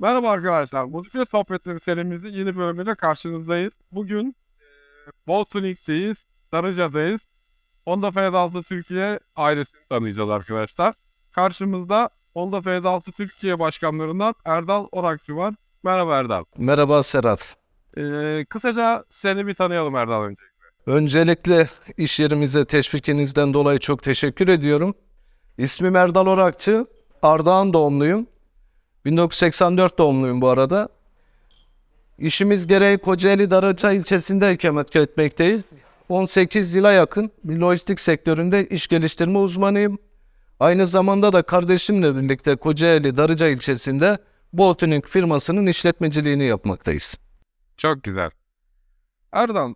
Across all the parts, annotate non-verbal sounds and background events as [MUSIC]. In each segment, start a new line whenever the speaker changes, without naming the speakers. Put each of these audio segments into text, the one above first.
Merhaba arkadaşlar. Modifiye Sohbetleri serimizin yeni bölümüyle karşınızdayız. Bugün e, Boltonix'teyiz, Darıca'dayız. Honda F6 Türkiye ailesini tanıyacağız arkadaşlar. Karşımızda Honda F6 Türkiye başkanlarından Erdal Orakçı var. Merhaba Erdal.
Merhaba Serhat.
E, kısaca seni bir tanıyalım Erdal önce.
Öncelikle iş yerimize teşvikinizden dolayı çok teşekkür ediyorum. İsmim Erdal Orakçı. Ardahan doğumluyum. 1984 doğumluyum bu arada. İşimiz gereği Kocaeli Darıca ilçesinde ikamet etmekteyiz. 18 yıla yakın bir lojistik sektöründe iş geliştirme uzmanıyım. Aynı zamanda da kardeşimle birlikte Kocaeli Darıca ilçesinde Boltuning firmasının işletmeciliğini yapmaktayız.
Çok güzel. Erdal,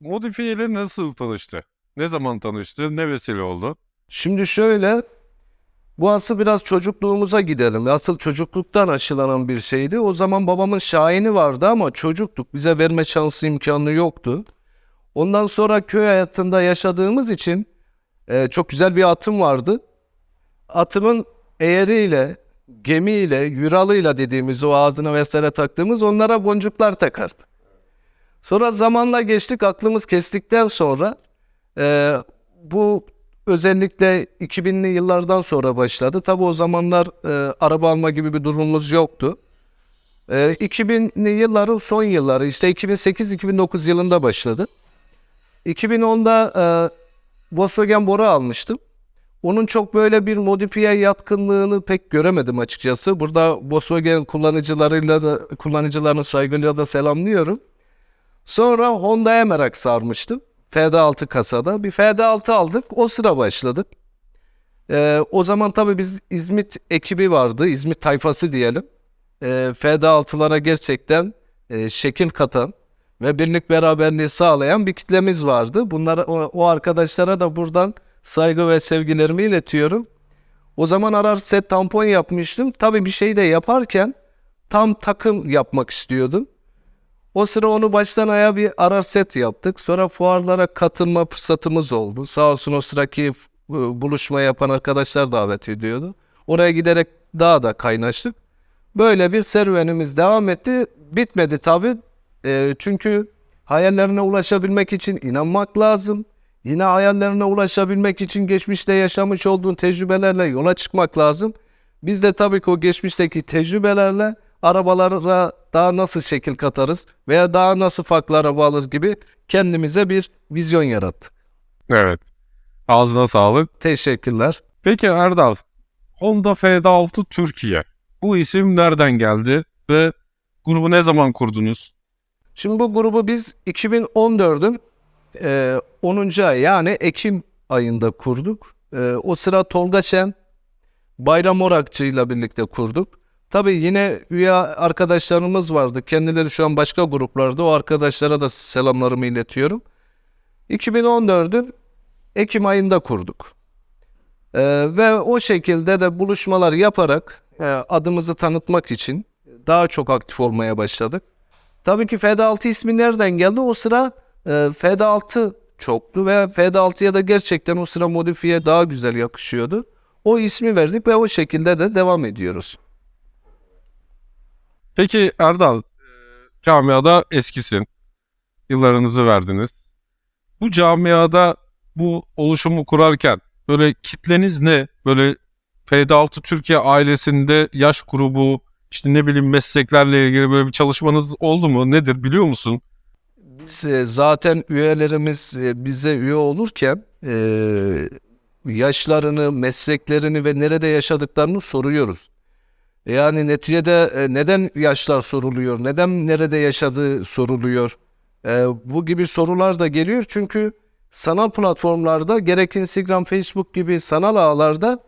modifiye ile nasıl tanıştı? Ne zaman tanıştı? Ne vesile oldu?
Şimdi şöyle, bu asıl biraz çocukluğumuza gidelim. Asıl çocukluktan aşılanan bir şeydi. O zaman babamın şahini vardı ama çocuktuk. Bize verme şansı imkanı yoktu. Ondan sonra köy hayatında yaşadığımız için e, çok güzel bir atım vardı. Atımın eğeriyle, gemiyle, yuralıyla dediğimiz o ağzına vesaire taktığımız onlara boncuklar takardı. Sonra zamanla geçtik aklımız kestikten sonra e, bu özellikle 2000'li yıllardan sonra başladı. Tabi o zamanlar e, araba alma gibi bir durumumuz yoktu. E, 2000'li yılların son yılları işte 2008-2009 yılında başladı. 2010'da e, Volkswagen Bora almıştım. Onun çok böyle bir modifiye yatkınlığını pek göremedim açıkçası. Burada Volkswagen kullanıcılarıyla da kullanıcılarını saygıyla da selamlıyorum. Sonra Honda'ya merak sarmıştım. FD6 kasada. Bir FD6 aldık. O sıra başladık. Ee, o zaman tabii biz İzmit ekibi vardı. İzmit tayfası diyelim. Ee, FD6'lara gerçekten e, şekil katan ve birlik beraberliği sağlayan bir kitlemiz vardı. Bunlara, o, o arkadaşlara da buradan saygı ve sevgilerimi iletiyorum. O zaman arar set tampon yapmıştım. Tabii bir şey de yaparken tam takım yapmak istiyordum. O sıra onu baştan aya bir arar set yaptık. Sonra fuarlara katılma fırsatımız oldu. Sağ olsun o sıraki e, buluşma yapan arkadaşlar davet ediyordu. Oraya giderek daha da kaynaştık. Böyle bir serüvenimiz devam etti. Bitmedi tabii. E, çünkü hayallerine ulaşabilmek için inanmak lazım. Yine hayallerine ulaşabilmek için geçmişte yaşamış olduğun tecrübelerle yola çıkmak lazım. Biz de tabii ki o geçmişteki tecrübelerle arabalara daha nasıl şekil katarız veya daha nasıl farklı araba alırız gibi kendimize bir vizyon yarattık.
Evet. Ağzına sağlık.
Teşekkürler.
Peki Erdal, Honda F6 Türkiye. Bu isim nereden geldi ve grubu ne zaman kurdunuz?
Şimdi bu grubu biz 2014'ün e, 10. ay yani Ekim ayında kurduk. E, o sıra Tolga Şen, Bayram Orakçı ile birlikte kurduk. Tabii yine üye arkadaşlarımız vardı. Kendileri şu an başka gruplarda. O arkadaşlara da selamlarımı iletiyorum. 2014'ün Ekim ayında kurduk. Ee, ve o şekilde de buluşmalar yaparak e, adımızı tanıtmak için daha çok aktif olmaya başladık. Tabii ki FD6 ismi nereden geldi? O sıra e, FD6 çoktu ve FD6'ya da gerçekten o sıra modifiye daha güzel yakışıyordu. O ismi verdik ve o şekilde de devam ediyoruz.
Peki Erdal, e, camiada eskisin. Yıllarınızı verdiniz. Bu camiada bu oluşumu kurarken böyle kitleniz ne? Böyle F6 Türkiye ailesinde yaş grubu, işte ne bileyim mesleklerle ilgili böyle bir çalışmanız oldu mu? Nedir biliyor musun?
Biz e, zaten üyelerimiz e, bize üye olurken yaşlarını, mesleklerini ve nerede yaşadıklarını soruyoruz. Yani neticede e, neden yaşlar soruluyor, neden nerede yaşadığı soruluyor. E, bu gibi sorular da geliyor çünkü sanal platformlarda gerek Instagram, Facebook gibi sanal ağlarda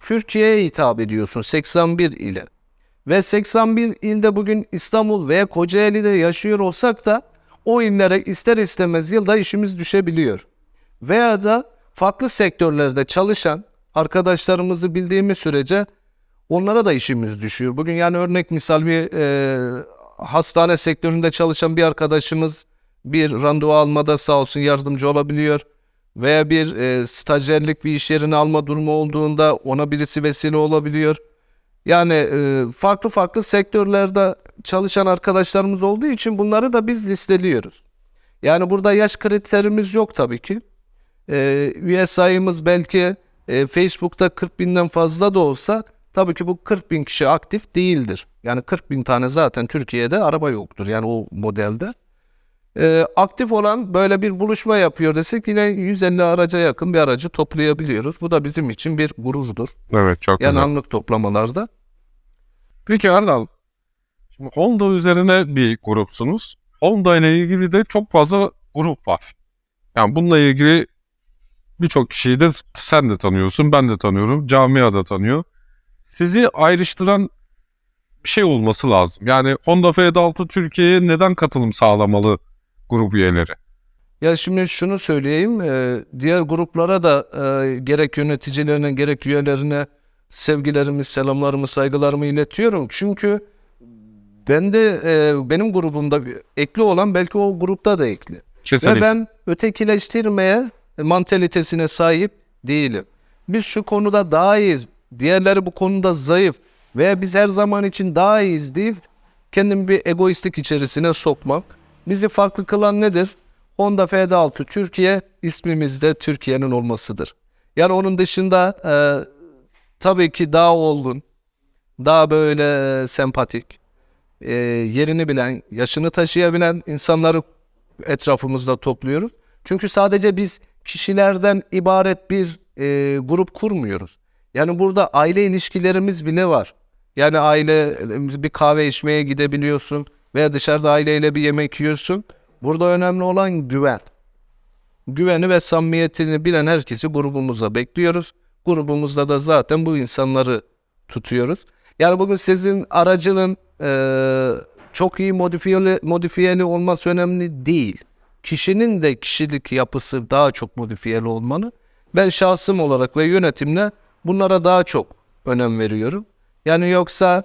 Türkiye'ye hitap ediyorsun 81 ile. Ve 81 ilde bugün İstanbul veya Kocaeli'de yaşıyor olsak da o illere ister istemez yılda işimiz düşebiliyor. Veya da farklı sektörlerde çalışan arkadaşlarımızı bildiğimiz sürece onlara da işimiz düşüyor. Bugün yani örnek misal bir e, hastane sektöründe çalışan bir arkadaşımız bir randevu almada sağ olsun yardımcı olabiliyor. Veya bir e, stajyerlik bir iş yerini alma durumu olduğunda ona birisi vesile olabiliyor. Yani e, farklı farklı sektörlerde çalışan arkadaşlarımız olduğu için bunları da biz listeliyoruz. Yani burada yaş kriterimiz yok tabii ki. E, üye sayımız belki e, Facebook'ta 40 binden fazla da olsa tabii ki bu 40 bin kişi aktif değildir. Yani 40 bin tane zaten Türkiye'de araba yoktur yani o modelde. E, aktif olan böyle bir buluşma yapıyor desek yine 150 araca yakın bir aracı toplayabiliyoruz. Bu da bizim için bir gururdur.
Evet çok
Yani
güzel.
anlık toplamalarda.
Peki Erdal, şimdi Honda üzerine bir grupsunuz. Honda ile ilgili de çok fazla grup var. Yani bununla ilgili birçok kişiyi de sen de tanıyorsun, ben de tanıyorum, camia da tanıyor. Sizi ayrıştıran bir şey olması lazım. Yani Honda F6 Türkiye'ye neden katılım sağlamalı grup üyeleri?
Ya şimdi şunu söyleyeyim. e, diğer gruplara da e, gerek yöneticilerine gerek üyelerine sevgilerimi, selamlarımı, saygılarımı iletiyorum. Çünkü ben de e, benim grubumda ekli olan belki o grupta da ekli.
Kesinlikle.
Ve ben ötekileştirmeye mantalitesine sahip değilim. Biz şu konuda daha iyiyiz. Diğerleri bu konuda zayıf. Veya biz her zaman için daha iyiyiz deyip kendimi bir egoistlik içerisine sokmak. Bizi farklı kılan nedir? Honda F6 Türkiye ismimizde Türkiye'nin olmasıdır. Yani onun dışında e, tabii ki daha olgun, daha böyle e, sempatik, e, yerini bilen, yaşını taşıyabilen insanları etrafımızda topluyoruz. Çünkü sadece biz kişilerden ibaret bir e, grup kurmuyoruz. Yani burada aile ilişkilerimiz bile var. Yani aile bir kahve içmeye gidebiliyorsun veya dışarıda aileyle bir yemek yiyorsun. Burada önemli olan güven. Güveni ve samimiyetini bilen herkesi grubumuza bekliyoruz. Grubumuzda da zaten bu insanları tutuyoruz. Yani bugün sizin aracının eee, çok iyi modifiyeli, modifiyeli olması önemli değil. Kişinin de kişilik yapısı daha çok modifiyeli olmalı. Ben şahsım olarak ve yönetimle bunlara daha çok önem veriyorum. Yani yoksa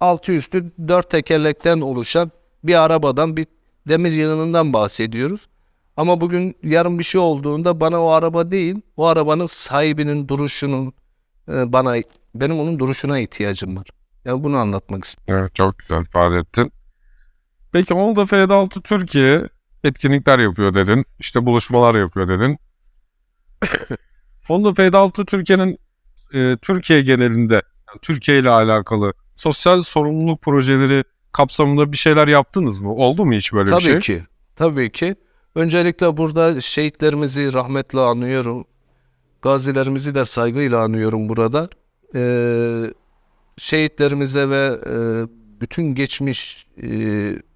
altı üstü dört tekerlekten oluşan bir arabadan bir demir yığınından bahsediyoruz. Ama bugün yarın bir şey olduğunda bana o araba değil, o arabanın sahibinin duruşunun e, bana benim onun duruşuna ihtiyacım var. Yani bunu anlatmak istiyorum.
Evet çok güzel ifade ettin. Peki Honda F6 Türkiye etkinlikler yapıyor dedin. İşte buluşmalar yapıyor dedin. Honda F6 Türkiye'nin e, Türkiye genelinde yani Türkiye ile alakalı sosyal sorumluluk projeleri kapsamında bir şeyler yaptınız mı? Oldu mu hiç böyle
Tabii
bir şey?
ki. Tabii ki. Öncelikle burada şehitlerimizi rahmetle anıyorum. Gazilerimizi de saygıyla anıyorum burada. Ee, şehitlerimize ve e, bütün geçmiş e,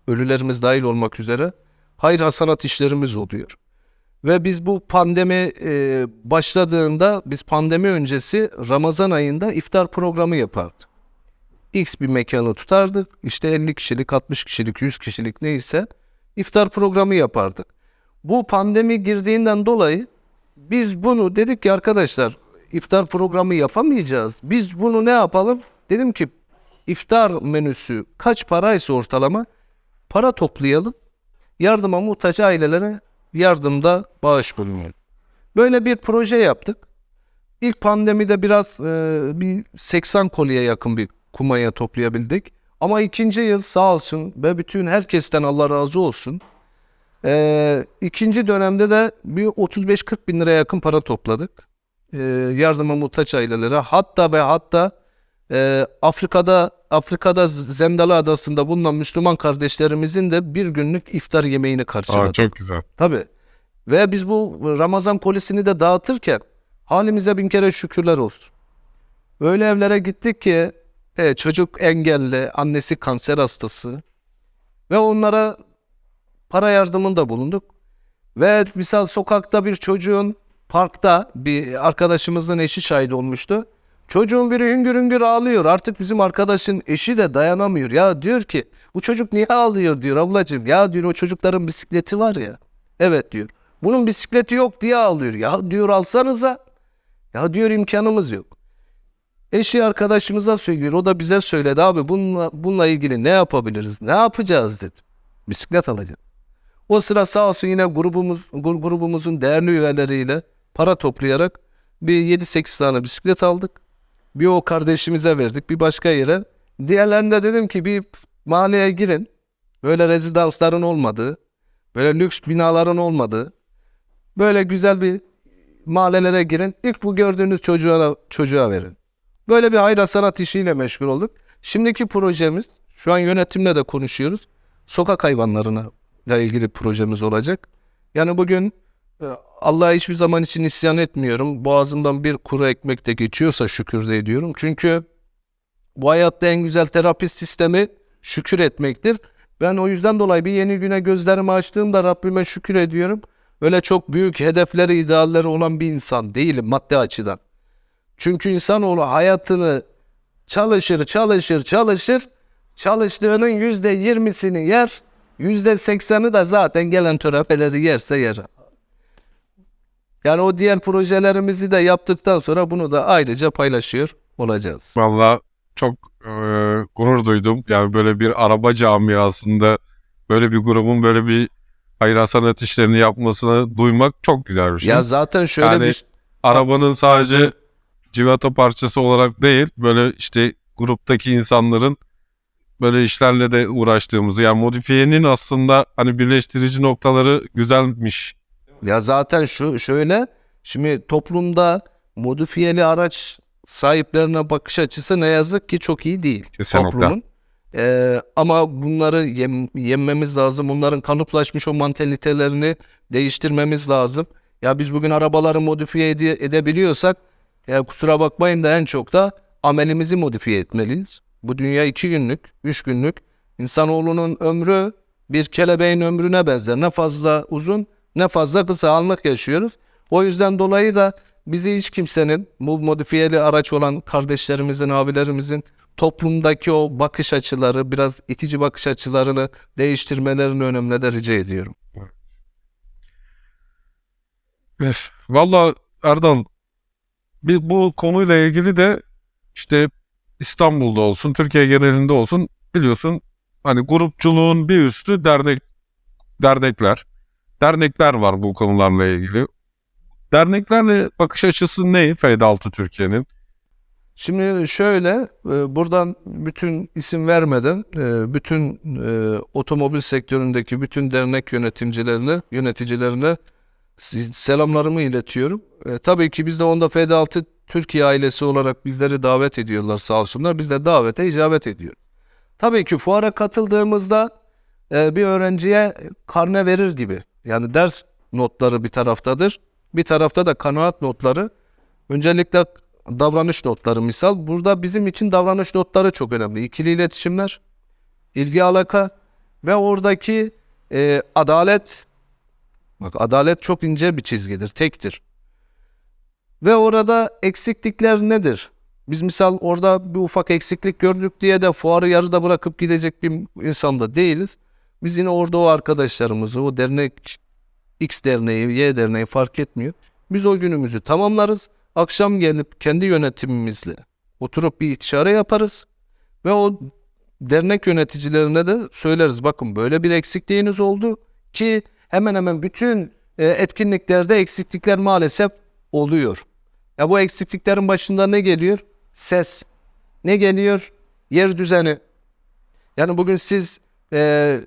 ölülerimiz dahil olmak üzere hayır hasanat işlerimiz oluyor. Ve biz bu pandemi e, başladığında biz pandemi öncesi Ramazan ayında iftar programı yapardık. X bir mekanı tutardık. İşte 50 kişilik, 60 kişilik, 100 kişilik neyse iftar programı yapardık. Bu pandemi girdiğinden dolayı biz bunu dedik ki arkadaşlar iftar programı yapamayacağız. Biz bunu ne yapalım? Dedim ki iftar menüsü kaç paraysa ortalama para toplayalım. Yardıma muhtaç ailelere yardımda bağış bulunalım. Böyle bir proje yaptık. İlk pandemide biraz e, bir 80 kolye yakın bir kumaya toplayabildik. Ama ikinci yıl sağ olsun ve bütün herkesten Allah razı olsun. E, ikinci dönemde de bir 35-40 bin liraya yakın para topladık. E, yardıma muhtaç ailelere. Hatta ve hatta e, Afrika'da Afrika'da Zendala Adası'nda bulunan Müslüman kardeşlerimizin de bir günlük iftar yemeğini karşıladık.
Aa, çok güzel.
Tabii. Ve biz bu Ramazan kolisini de dağıtırken halimize bin kere şükürler olsun. Öyle evlere gittik ki e, çocuk engelli, annesi kanser hastası ve onlara para yardımında bulunduk. Ve misal sokakta bir çocuğun parkta bir arkadaşımızın eşi şahit olmuştu. Çocuğun biri hüngür hüngür ağlıyor. Artık bizim arkadaşın eşi de dayanamıyor. Ya diyor ki bu çocuk niye ağlıyor diyor ablacığım. Ya diyor o çocukların bisikleti var ya. Evet diyor. Bunun bisikleti yok diye ağlıyor. Ya diyor alsanıza. Ya diyor imkanımız yok. Eşi arkadaşımıza söylüyor. O da bize söyledi abi bununla, bununla ilgili ne yapabiliriz? Ne yapacağız dedi. Bisiklet alacağız. O sıra sağ olsun yine grubumuz gru- grubumuzun değerli üyeleriyle para toplayarak bir 7-8 tane bisiklet aldık. Bir o kardeşimize verdik, bir başka yere. Diğerlerine dedim ki bir mahalleye girin. Böyle rezidansların olmadığı, böyle lüks binaların olmadığı, böyle güzel bir mahallelere girin. İlk bu gördüğünüz çocuğa çocuğa verin. Böyle bir hayra sanat işiyle meşgul olduk. Şimdiki projemiz, şu an yönetimle de konuşuyoruz. Sokak hayvanlarına ilgili projemiz olacak. Yani bugün Allah'a hiçbir zaman için isyan etmiyorum. Boğazımdan bir kuru ekmek de geçiyorsa şükür de ediyorum. Çünkü bu hayatta en güzel terapi sistemi şükür etmektir. Ben o yüzden dolayı bir yeni güne gözlerimi açtığımda Rabbime şükür ediyorum. Öyle çok büyük hedefleri, idealleri olan bir insan değilim maddi açıdan. Çünkü insanoğlu hayatını çalışır, çalışır, çalışır. Çalıştığının yüzde yirmisini yer, yüzde sekseni de zaten gelen terapeleri yerse yer. Yani o diğer projelerimizi de yaptıktan sonra bunu da ayrıca paylaşıyor olacağız.
Valla çok e, gurur duydum. Yani böyle bir araba camiasında böyle bir grubun böyle bir hayır sanat işlerini yapmasını duymak çok güzel bir şey.
Ya zaten şöyle
Yani
bir
Arabanın sadece civata parçası olarak değil, böyle işte gruptaki insanların böyle işlerle de uğraştığımızı, yani modifiyenin aslında hani birleştirici noktaları güzelmiş.
Ya zaten şu şöyle şimdi toplumda modifiyeli araç sahiplerine bakış açısı ne yazık ki çok iyi değil
Kesinlikle.
toplumun. Ee, ama bunları yem, yenmemiz lazım. Bunların kalıplaşmış o mantalitelerini değiştirmemiz lazım. Ya biz bugün arabaları modifiye ede- edebiliyorsak ya kusura bakmayın da en çok da amelimizi modifiye etmeliyiz. Bu dünya iki günlük, üç günlük. İnsanoğlunun ömrü bir kelebeğin ömrüne benzer. Ne fazla uzun ne fazla kısa anlık yaşıyoruz. O yüzden dolayı da bizi hiç kimsenin bu modifiyeli araç olan kardeşlerimizin, abilerimizin toplumdaki o bakış açıları, biraz itici bakış açılarını değiştirmelerini önemli de rica ediyorum.
Evet. Valla Erdal bir bu konuyla ilgili de işte İstanbul'da olsun, Türkiye genelinde olsun biliyorsun hani grupçuluğun bir üstü dernek dernekler. Dernekler var bu konularla ilgili. Derneklerle bakış açısı ne Altı Türkiye'nin?
Şimdi şöyle, e, buradan bütün isim vermeden e, bütün e, otomobil sektöründeki bütün dernek yönetimcilerine, yöneticilerine selamlarımı iletiyorum. Tabii ki biz de onda FD6 Türkiye ailesi olarak bizleri davet ediyorlar sağ olsunlar. Biz de davete icabet ediyoruz. Tabii ki fuara katıldığımızda bir öğrenciye karne verir gibi. Yani ders notları bir taraftadır. Bir tarafta da kanaat notları. Öncelikle davranış notları misal. Burada bizim için davranış notları çok önemli. İkili iletişimler, ilgi alaka ve oradaki e, adalet. Bak adalet çok ince bir çizgidir, tektir. Ve orada eksiklikler nedir? Biz misal orada bir ufak eksiklik gördük diye de fuarı yarıda bırakıp gidecek bir insan da değiliz. Biz yine orada o arkadaşlarımızı, o dernek X derneği, Y derneği fark etmiyor. Biz o günümüzü tamamlarız. Akşam gelip kendi yönetimimizle oturup bir istişare yaparız. Ve o dernek yöneticilerine de söyleriz. Bakın böyle bir eksikliğiniz oldu ki hemen hemen bütün e, etkinliklerde eksiklikler maalesef oluyor. Ya bu eksikliklerin başında ne geliyor? Ses. Ne geliyor? Yer düzeni. Yani bugün siz e,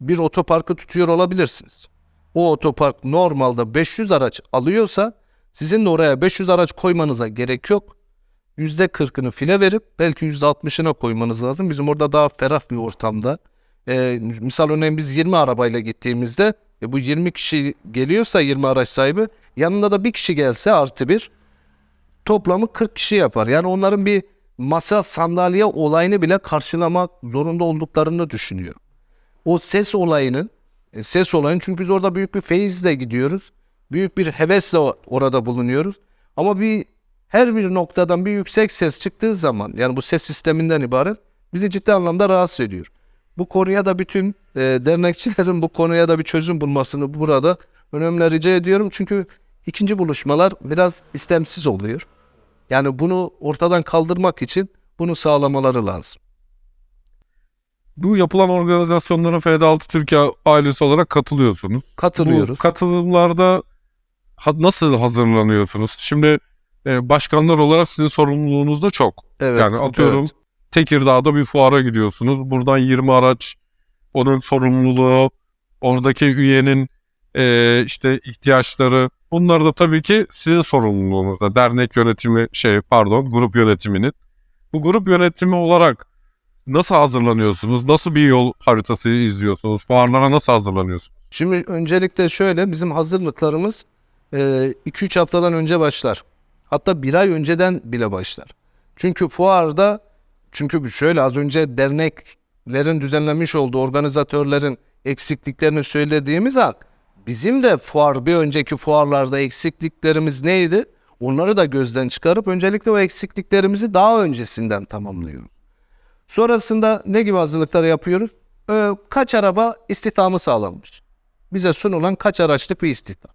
bir otoparkı tutuyor olabilirsiniz. O otopark normalde 500 araç alıyorsa sizin de oraya 500 araç koymanıza gerek yok. %40'ını file verip belki %60'ına koymanız lazım. Bizim orada daha ferah bir ortamda. Ee, misal örneğin biz 20 arabayla gittiğimizde e, bu 20 kişi geliyorsa 20 araç sahibi yanında da bir kişi gelse artı bir toplamı 40 kişi yapar. Yani onların bir masa sandalye olayını bile karşılamak zorunda olduklarını düşünüyorum. O ses olayının e, ses olayını çünkü biz orada büyük bir feyizle gidiyoruz. Büyük bir hevesle orada bulunuyoruz. Ama bir her bir noktadan bir yüksek ses çıktığı zaman yani bu ses sisteminden ibaret bizi ciddi anlamda rahatsız ediyor. Bu konuya da bütün e, dernekçilerin bu konuya da bir çözüm bulmasını burada önemli rica ediyorum. Çünkü ikinci buluşmalar biraz istemsiz oluyor. Yani bunu ortadan kaldırmak için bunu sağlamaları lazım.
Bu yapılan organizasyonlara Feyda Altı Türkiye ailesi olarak katılıyorsunuz.
Katılıyoruz.
Bu katılımlarda ha- nasıl hazırlanıyorsunuz? Şimdi e, başkanlar olarak sizin sorumluluğunuz da çok.
Evet.
yani atıyorum
evet.
Tekirdağ'da bir fuara gidiyorsunuz. Buradan 20 araç onun sorumluluğu, oradaki üyenin e, işte ihtiyaçları bunlar da tabii ki sizin sorumluluğunuzda. Dernek yönetimi şey pardon grup yönetiminin. Bu grup yönetimi olarak nasıl hazırlanıyorsunuz? Nasıl bir yol haritası izliyorsunuz? Fuarlara nasıl hazırlanıyorsunuz?
Şimdi öncelikle şöyle bizim hazırlıklarımız 2-3 haftadan önce başlar. Hatta bir ay önceden bile başlar. Çünkü fuarda çünkü şöyle az önce derneklerin düzenlemiş olduğu organizatörlerin eksikliklerini söylediğimiz an bizim de fuar bir önceki fuarlarda eksikliklerimiz neydi? Onları da gözden çıkarıp öncelikle o eksikliklerimizi daha öncesinden tamamlıyoruz. Sonrasında ne gibi hazırlıklar yapıyoruz? Ee, kaç araba istihdamı sağlanmış? Bize sunulan kaç araçlık bir istihdam?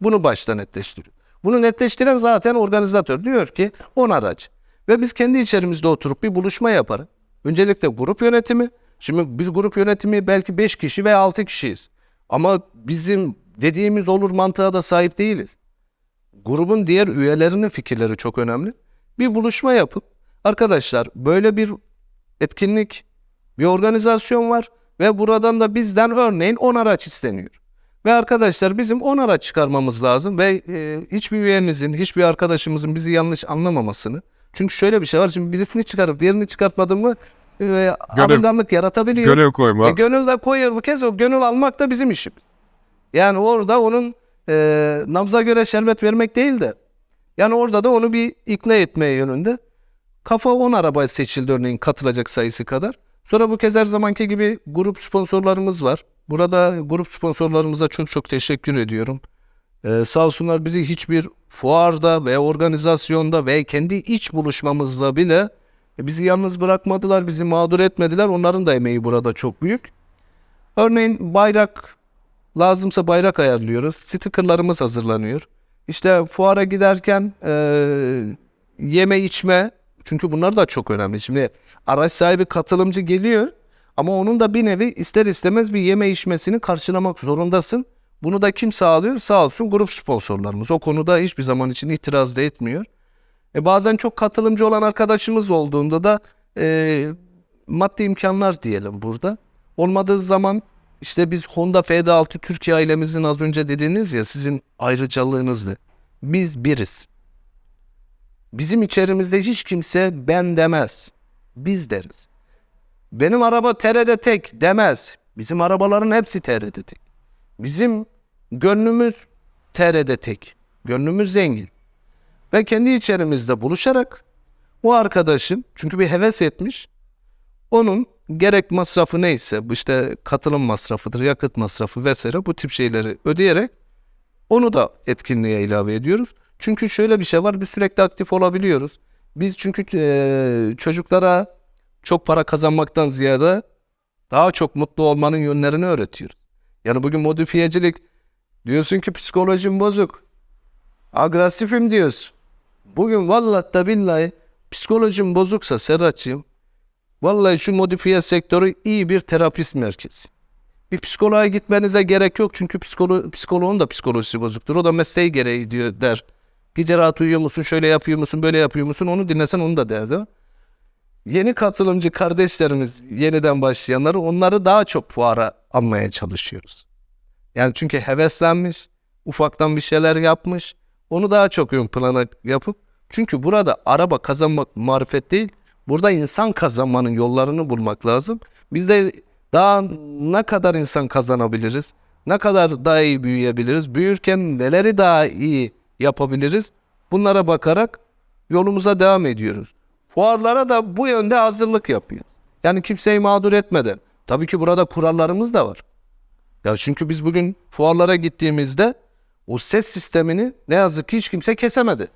Bunu başta netleştiriyor. Bunu netleştiren zaten organizatör. Diyor ki 10 araç. Ve biz kendi içerimizde oturup bir buluşma yaparız. Öncelikle grup yönetimi. Şimdi biz grup yönetimi belki 5 kişi veya 6 kişiyiz. Ama bizim dediğimiz olur mantığa da sahip değiliz. Grubun diğer üyelerinin fikirleri çok önemli. Bir buluşma yapıp arkadaşlar böyle bir etkinlik, bir organizasyon var ve buradan da bizden örneğin 10 araç isteniyor. Ve arkadaşlar bizim 10 araç çıkarmamız lazım ve e, hiçbir üyemizin, hiçbir arkadaşımızın bizi yanlış anlamamasını. Çünkü şöyle bir şey var. Şimdi birisini çıkarıp diğerini çıkartmadın mı e, alınganlık yaratabiliyor.
Görev koyma.
E, gönül de koyuyor bu kez o gönül almak da bizim işimiz. Yani orada onun e, nabza göre şerbet vermek değil de yani orada da onu bir ikna etmeye yönünde. Kafa 10 araba seçildi örneğin katılacak sayısı kadar. Sonra bu kez her zamanki gibi grup sponsorlarımız var. Burada grup sponsorlarımıza çok çok teşekkür ediyorum. Ee, sağ olsunlar bizi hiçbir fuarda ve organizasyonda ve kendi iç buluşmamızda bile bizi yalnız bırakmadılar, bizi mağdur etmediler. Onların da emeği burada çok büyük. Örneğin bayrak lazımsa bayrak ayarlıyoruz. Stickerlarımız hazırlanıyor. İşte fuara giderken eee, yeme içme çünkü bunlar da çok önemli. Şimdi araç sahibi katılımcı geliyor ama onun da bir nevi ister istemez bir yeme içmesini karşılamak zorundasın. Bunu da kim sağlıyor? Sağ olsun grup sponsorlarımız. O konuda hiçbir zaman için itiraz da etmiyor. E bazen çok katılımcı olan arkadaşımız olduğunda da e, maddi imkanlar diyelim burada. Olmadığı zaman işte biz Honda FD6 Türkiye ailemizin az önce dediğiniz ya sizin ayrıcalığınızdı. Biz biriz. Bizim içerimizde hiç kimse ben demez. Biz deriz. Benim araba TRD tek demez. Bizim arabaların hepsi TRD tek. Bizim gönlümüz TRD tek. Gönlümüz zengin. Ve kendi içerimizde buluşarak o arkadaşın çünkü bir heves etmiş onun gerek masrafı neyse bu işte katılım masrafıdır, yakıt masrafı vesaire bu tip şeyleri ödeyerek onu da etkinliğe ilave ediyoruz. Çünkü şöyle bir şey var biz sürekli aktif olabiliyoruz. Biz çünkü eee, çocuklara çok para kazanmaktan ziyade daha çok mutlu olmanın yönlerini öğretiyoruz. Yani bugün modifiyecilik diyorsun ki psikolojim bozuk. Agresifim diyorsun. Bugün vallahi da billahi psikolojim bozuksa Serhat'cığım vallahi şu modifiye sektörü iyi bir terapist merkezi. Bir psikoloğa gitmenize gerek yok çünkü psikolo psikoloğun da psikolojisi bozuktur. O da mesleği gereği diyor der. Gece rahat uyuyor musun, şöyle yapıyor musun, böyle yapıyor musun onu dinlesen onu da derdi. Yeni katılımcı kardeşlerimiz, yeniden başlayanları onları daha çok fuara almaya çalışıyoruz. Yani çünkü heveslenmiş, ufaktan bir şeyler yapmış, onu daha çok ön plana yapıp çünkü burada araba kazanmak marifet değil, burada insan kazanmanın yollarını bulmak lazım. Biz de daha ne kadar insan kazanabiliriz? Ne kadar daha iyi büyüyebiliriz? Büyürken neleri daha iyi yapabiliriz? Bunlara bakarak yolumuza devam ediyoruz. Fuarlara da bu yönde hazırlık yapıyoruz. Yani kimseyi mağdur etmeden. Tabii ki burada kurallarımız da var. Ya çünkü biz bugün fuarlara gittiğimizde o ses sistemini ne yazık ki hiç kimse kesemedi.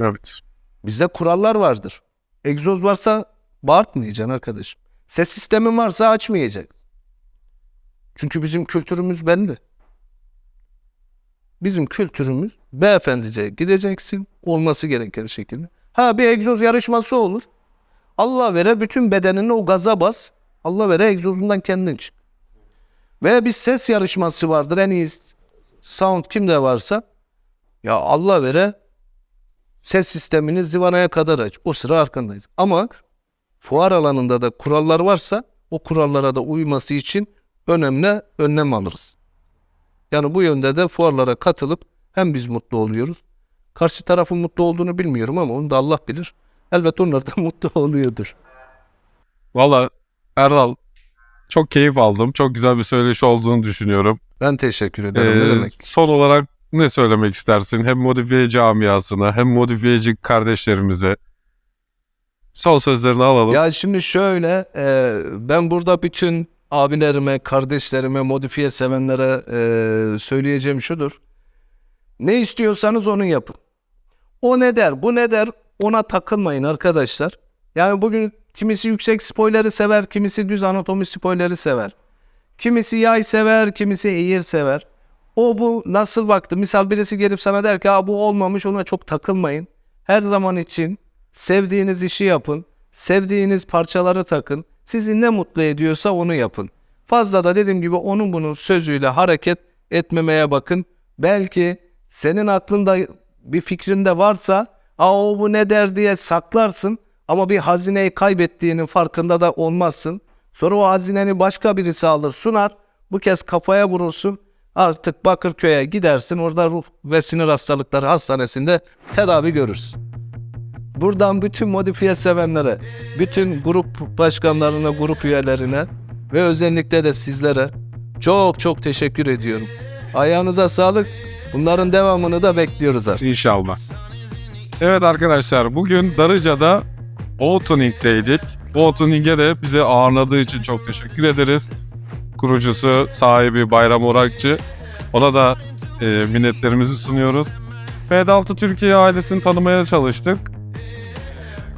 Evet.
Bizde kurallar vardır. Egzoz varsa bağırtmayacaksın arkadaşım. Ses sistemin varsa açmayacaksın. Çünkü bizim kültürümüz belli. Bizim kültürümüz beyefendice gideceksin olması gereken şekilde. Ha bir egzoz yarışması olur. Allah vere bütün bedenini o gaza bas. Allah vere egzozundan kendin çık. Veya bir ses yarışması vardır en iyi sound kimde varsa. Ya Allah vere Ses sistemini zivanaya kadar aç. O sıra arkandayız. Ama fuar alanında da kurallar varsa o kurallara da uyması için önemli önlem alırız. Yani bu yönde de fuarlara katılıp hem biz mutlu oluyoruz. Karşı tarafın mutlu olduğunu bilmiyorum ama onu da Allah bilir. Elbette onlar da [LAUGHS] mutlu oluyordur.
Valla Erdal çok keyif aldım. Çok güzel bir söyleşi olduğunu düşünüyorum.
Ben teşekkür ederim. ne
Ee,
demek?
son olarak ne söylemek istersin? Hem modifiye camiasına hem modifiyeci kardeşlerimize. Son sözlerini alalım.
Ya şimdi şöyle, e, ben burada bütün abilerime, kardeşlerime, modifiye sevenlere e, söyleyeceğim şudur. Ne istiyorsanız onu yapın. O ne der, bu ne der ona takılmayın arkadaşlar. Yani bugün kimisi yüksek spoiler'i sever, kimisi düz anatomi spoiler'i sever. Kimisi yay sever, kimisi eğir sever. O bu nasıl baktı? Misal birisi gelip sana der ki "Aa, bu olmamış ona çok takılmayın. Her zaman için sevdiğiniz işi yapın. Sevdiğiniz parçaları takın. Sizi ne mutlu ediyorsa onu yapın. Fazla da dediğim gibi onun bunun sözüyle hareket etmemeye bakın. Belki senin aklında bir fikrinde varsa Aa, bu ne der diye saklarsın ama bir hazineyi kaybettiğinin farkında da olmazsın. Sonra o hazineni başka birisi alır sunar. Bu kez kafaya vurursun. Artık Bakırköy'e gidersin. Orada ruh ve sinir hastalıkları hastanesinde tedavi görürsün. Buradan bütün modifiye sevenlere, bütün grup başkanlarına, grup üyelerine ve özellikle de sizlere çok çok teşekkür ediyorum. Ayağınıza sağlık. Bunların devamını da bekliyoruz artık.
İnşallah. Evet arkadaşlar bugün Darıca'da Botuning'deydik. Botuning'e de bizi ağırladığı için çok teşekkür ederiz. Kurucusu, sahibi Bayram Orakçı. Ona da e, minnetlerimizi sunuyoruz. F6 Türkiye ailesini tanımaya çalıştık.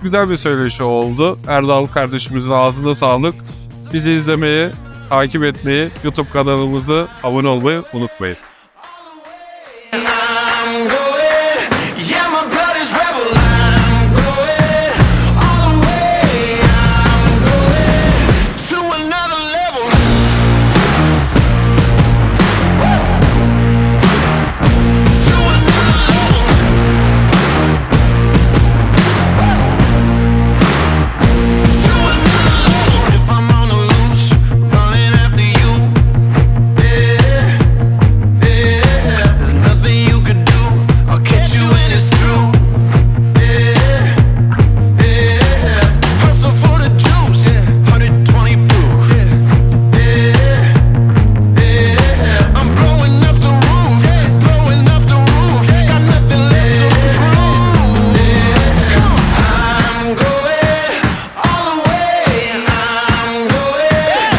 Güzel bir söyleşi oldu. Erdal kardeşimizin ağzına sağlık. Bizi izlemeyi, takip etmeyi, YouTube kanalımızı abone olmayı unutmayın.